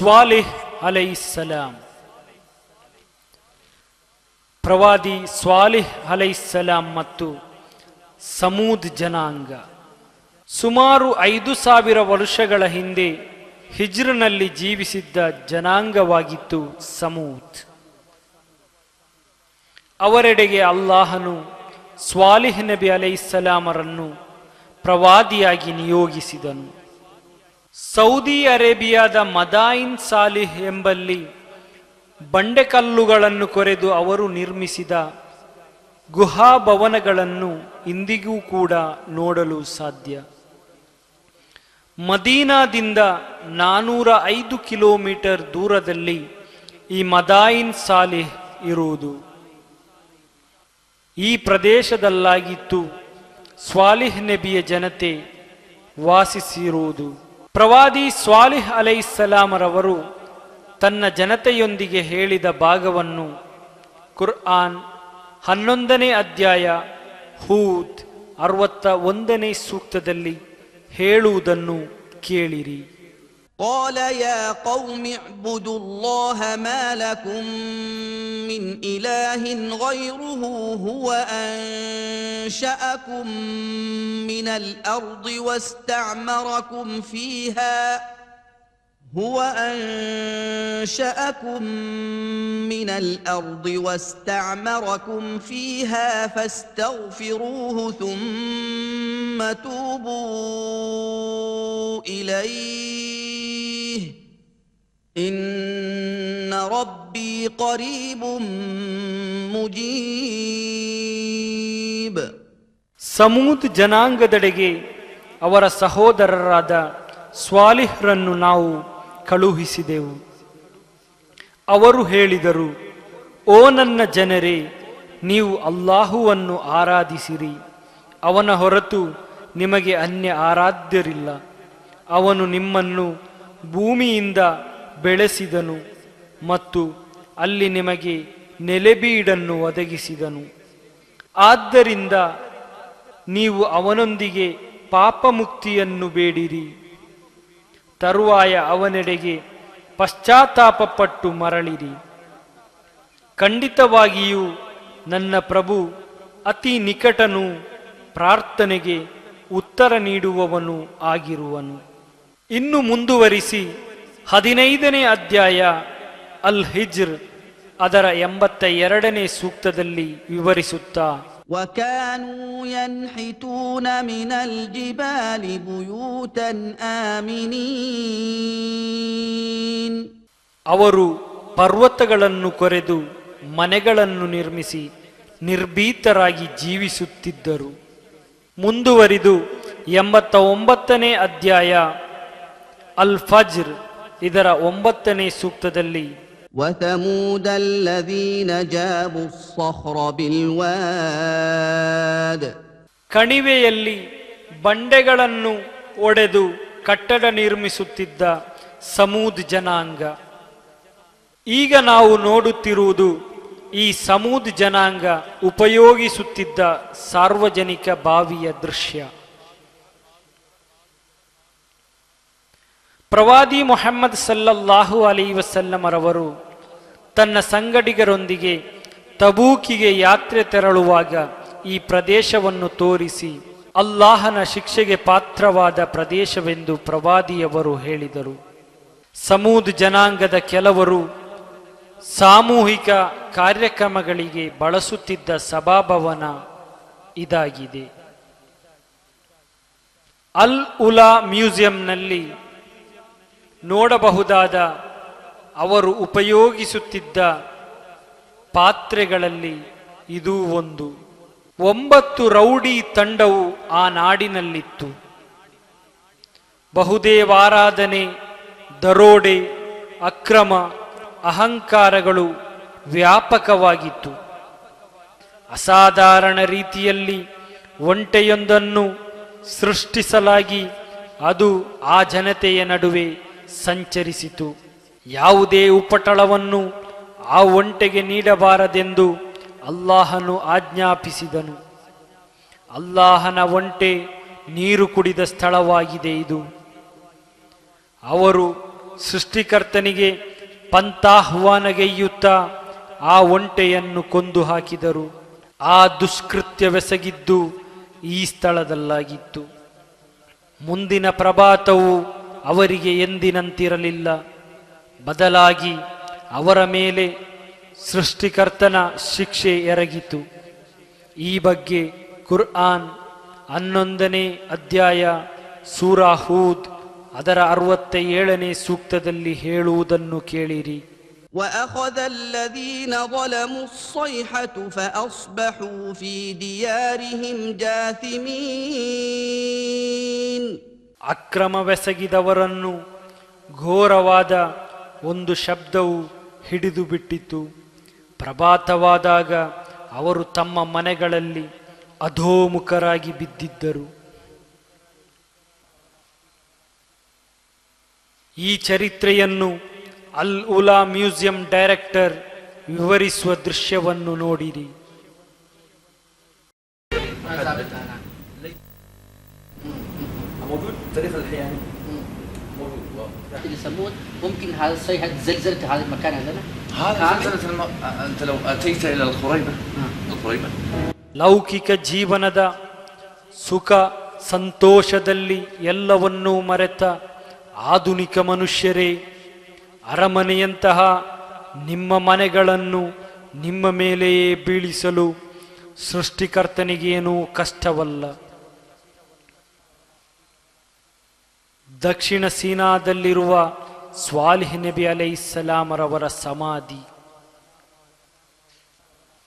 ಸ್ವಾಲಿಹ್ ಅಲೈಸಲಾಂ ಪ್ರವಾದಿ ಸ್ವಾಲಿಹ್ ಅಲೈಸಲಾಂ ಮತ್ತು ಸಮೂದ್ ಜನಾಂಗ. ಸುಮಾರು ಐದು ಸಾವಿರ ವರ್ಷಗಳ ಹಿಂದೆ ಹಿಜ್ರನಲ್ಲಿ ಜೀವಿಸಿದ್ದ ಜನಾಂಗವಾಗಿತ್ತು ಸಮೂದ್. ಅವರೆಡೆಗೆ ಅಲ್ಲಾಹನು ಸ್ವಾಲಿಹ್ ನಬಿ ಅಲೈಸಲಾಮರನ್ನು ಪ್ರವಾದಿಯಾಗಿ ನಿಯೋಗಿಸಿದನು. ಸೌದಿ ಅರೇಬಿಯಾದ ಮದಾಯಿನ್ ಸಾಲಿಹ್ ಎಂಬಲ್ಲಿ ಬಂಡೆಕಲ್ಲುಗಳನ್ನು ಕೊರೆದು ಅವರು ನಿರ್ಮಿಸಿದ ಗುಹಾ ಭವನಗಳನ್ನು ಇಂದಿಗೂ ಕೂಡ ನೋಡಲು ಸಾಧ್ಯ. ಮದೀನಾದಿಂದ ನಾನೂರ ಐದು ಕಿಲೋಮೀಟರ್ ದೂರದಲ್ಲಿ ಈ ಮದಾಯಿನ್ ಸಾಲಿಹ್ ಇರುವುದು. ಈ ಪ್ರದೇಶದಲ್ಲಾಗಿತ್ತು ಸ್ವಾಲಿಹ್ ನಬಿಯ ಜನತೆ ವಾಸಿಸಿರುವುದು. ಪ್ರವಾದಿ ಸ್ವಾಲಿಹ್ ಅಲೈಸ್ಸಲಾಮರವರು ತನ್ನ ಜನತೆಯೊಂದಿಗೆ ಹೇಳಿದ ಭಾಗವನ್ನು ಕುರ್ಆನ್ ಹನ್ನೊಂದನೇ ಅಧ್ಯಾಯ ಹೂದ್ ಅರವತ್ತ ಒಂದನೇ ಸೂಕ್ತದಲ್ಲಿ ಹೇಳುವುದನ್ನು ಕೇಳಿರಿ. قال يا قوم اعبدوا الله ما لكم من إله غيره هو أنشأكم من الأرض واستعمركم فيها هو أنشأكم من الأرض واستعمركم فيها فاستغفروه ثم توبوا إليه إن ربي قريب مجيب ಸಮೂದ್ ಜನಾಂಗದೆಡೆಗೆ ಅವರ ಸಹೋದರರಾದ ಸ್ವಾಲಿಹ್ರನ್ನು ನಾವು ಕಳುಹಿಸಿದೆವು ಅವರು ಹೇಳಿದರು ಓ ನನ್ನ ಜನರೇ ನೀವು ಅಲ್ಲಾಹುವನ್ನು ಆರಾಧಿಸಿರಿ ಅವನ ಹೊರತು ನಿಮಗೆ ಅನ್ಯ ಆರಾಧ್ಯರಿಲ್ಲ ಅವನು ನಿಮ್ಮನ್ನು ಭೂಮಿಯಿಂದ ಬೆಳೆಸಿದನು ಮತ್ತು ಅಲ್ಲಿ ನಿಮಗೆ ನೆಲೆಬೀಡನ್ನು ಒದಗಿಸಿದನು. ಆದ್ದರಿಂದ ನೀವು ಅವನೊಂದಿಗೆ ಪಾಪಮುಕ್ತಿಯನ್ನು ಬೇಡಿರಿ. ತರುವಾಯ ಅವನೆಡೆಗೆ ಪಶ್ಚಾತ್ತಾಪಪಟ್ಟು ಮರಳಿರಿ. ಖಂಡಿತವಾಗಿಯೂ ನನ್ನ ಪ್ರಭು ಅತಿ ನಿಕಟನು ಪ್ರಾರ್ಥನೆಗೆ ಉತ್ತರ ನೀಡುವವನು ಆಗಿರುವನು. ಇನ್ನು ಮುಂದುವರಿಸಿ ಹದಿನೈದನೇ ಅಧ್ಯಾಯ ಅಲ್ ಹಿಜ್ರ್ ಅದರ ಎಂಬತ್ತ ಎರಡನೇ ಸೂಕ್ತದಲ್ಲಿ ವಿವರಿಸುತ್ತಾ وكانوا ينحتون من الجبال بيوتا آمنين ಅವರು ಪರ್ವತಗಳನ್ನು ಕೊರೆದು ಮನೆಗಳನ್ನು ನಿರ್ಮಿಸಿ ನಿರ್ಭೀತರಾಗಿ ಜೀವಿಸುತ್ತಿದ್ದರು ಮುಂದುವರಿದು ಎಂಬತ್ತ ಒಂಬತ್ತನೇ ಅಧ್ಯಾಯ ಅಲ್ ಫಜ್ರ್ ಇದರ ಒಂಬತ್ತನೇ ಸೂಕ್ತದಲ್ಲಿ وثمود الذين جابوا الصخر بالواد ಕಣಿವೆಯಲ್ಲಿ ಬಂಡೆಗಳನ್ನು ಒಡೆದು ಕಟ್ಟಡ ನಿರ್ಮಿಸುತ್ತಿದ್ದ ಸಮೂದ್ ಜನಾಂಗ ಈಗ ನಾವು ನೋಡುತ್ತಿರುವುದು ಈ ಸಮೂದ್ ಜನಾಂಗ ಉಪಯೋಗಿಸುತ್ತಿದ್ದ ಸಾರ್ವಜನಿಕ ಬಾವಿಯ ದೃಶ್ಯ ಪ್ರವಾದಿ ಮೊಹಮ್ಮದ್ ಸಲ್ಲಲ್ಲಾಹು ಅಲೈ ವಸಲ್ಲಮರವರು ತನ್ನ ಸಂಗಡಿಗರೊಂದಿಗೆ ತಬೂಕಿಗೆ ಯಾತ್ರೆ ತೆರಳುವಾಗ ಈ ಪ್ರದೇಶವನ್ನು ತೋರಿಸಿ ಅಲ್ಲಾಹನ ಶಿಕ್ಷೆಗೆ ಪಾತ್ರವಾದ ಪ್ರದೇಶವೆಂದು ಪ್ರವಾದಿಯವರು ಹೇಳಿದರು. ಸಮೂದ್ ಜನಾಂಗದ ಕೆಲವರು ಸಾಮೂಹಿಕ ಕಾರ್ಯಕ್ರಮಗಳಿಗೆ ಬಳಸುತ್ತಿದ್ದ ಸಭಾಭವನ ಇದಾಗಿದೆ. ಅಲ್ ಉಲಾ ಮ್ಯೂಸಿಯಂನಲ್ಲಿ ನೋಡಬಹುದಾದ ಅವರು ಉಪಯೋಗಿಸುತ್ತಿದ್ದ ಪಾತ್ರೆಗಳಲ್ಲಿ ಇದು ಒಂದು. ಒಂಬತ್ತು ರೌಡಿ ತಂಡವು ಆ ನಾಡಿನಲ್ಲಿತ್ತು. ಬಹುದೇವಾರಾಧನೆ, ದರೋಡೆ, ಅಕ್ರಮ, ಅಹಂಕಾರಗಳು ವ್ಯಾಪಕವಾಗಿತ್ತು. ಅಸಾಧಾರಣ ರೀತಿಯಲ್ಲಿ ಒಂಟೆಯೊಂದನ್ನು ಸೃಷ್ಟಿಸಲಾಗಿ ಅದು ಆ ಜನತೆಯ ನಡುವೆ ಸಂಚರಿಸಿತು. ಯಾವುದೇ ಉಪಟಳವನ್ನು ಆ ಒಂಟೆಗೆ ನೀಡಬಾರದೆಂದು ಅಲ್ಲಾಹನು ಆಜ್ಞಾಪಿಸಿದನು. ಅಲ್ಲಾಹನ ಒಂಟೆ ನೀರು ಕುಡಿದ ಸ್ಥಳವಾಗಿದೆ ಇದು. ಅವರು ಸೃಷ್ಟಿಕರ್ತನಿಗೆ ಪಂತಾಹ್ವಾನಗೈಯುತ್ತಾ ಆ ಒಂಟೆಯನ್ನು ಕೊಂದು ಹಾಕಿದರು. ಆ ದುಷ್ಕೃತ್ಯವೆಸಗಿದ್ದು ಈ ಸ್ಥಳದಲ್ಲಾಗಿತ್ತು. ಮುಂದಿನ ಪ್ರಭಾತವು ಅವರಿಗೆ ಎಂದಿನಂತಿರಲಿಲ್ಲ ಬದಲಾಗಿ ಅವರ ಮೇಲೆ ಸೃಷ್ಟಿಕರ್ತನ ಶಿಕ್ಷೆ ಎರಗಿತು ಈ ಬಗ್ಗೆ ಕುರ್ಆನ್ ಹನ್ನೊಂದನೇ ಅಧ್ಯಾಯ ಸೂರಾಹೂದ್ ಅದರ ಅರವತ್ತ ಏಳನೇ ಸೂಕ್ತದಲ್ಲಿ ಹೇಳುವುದನ್ನು ಕೇಳಿರಿ واخذ الذين ظلموا الصيحه فاصبحوا في ديارهم جاثمين ಅಕ್ರಮವೆಸಗಿದವರನ್ನು ಘೋರವಾದ ಒಂದು ಶಬ್ದವು ಹಿಡಿದು ಬಿಟ್ಟಿತು. ಪ್ರಭಾತವಾದಾಗ ಅವರು ತಮ್ಮ ಮನೆಗಳಲ್ಲಿ ಅಧೋಮುಖರಾಗಿ ಬಿದ್ದಿದ್ದರು. ಈ ಚರಿತ್ರೆಯನ್ನು ಅಲ್ ಉಲಾ ಮ್ಯೂಸಿಯಂ ಡೈರೆಕ್ಟರ್ ವಿವರಿಸುವ ದೃಶ್ಯವನ್ನು ನೋಡಿರಿ. موجود تاريخ الحياه يعني موجود واو. اللي يسموه ممكن هذا الصيحة زلزلت هذا المكان عندنا هذا زلزلة الم... انت لو اتيت الى الخريبه الخريبه ಲೌಕಿಕ ಜೀವನದ ಸುಖ ಸಂತೋಷದಲ್ಲಿ ಎಲ್ಲವನ್ನೂ ಮರೆತ ಆಧುನಿಕ ಮನುಷ್ಯರೇ ಅರಮನೆಯಂತಹ ನಿಮ್ಮ ಮನೆಗಳನ್ನು ನಿಮ್ಮ ಮೇಲೆಯೇ ಬೀಳಿಸಲು ಸೃಷ್ಟಿಕರ್ತನಿಗೇನೂ ಕಷ್ಟವಲ್ಲ ದಕ್ಷಿಣ ಸೀನಾದಲ್ಲಿರುವ ಸ್ವಾಲಿಹ್ ನಬಿ ಅಲೈಹಿಸ್ಸಲಾಮರವರ ಸಮಾಧಿ.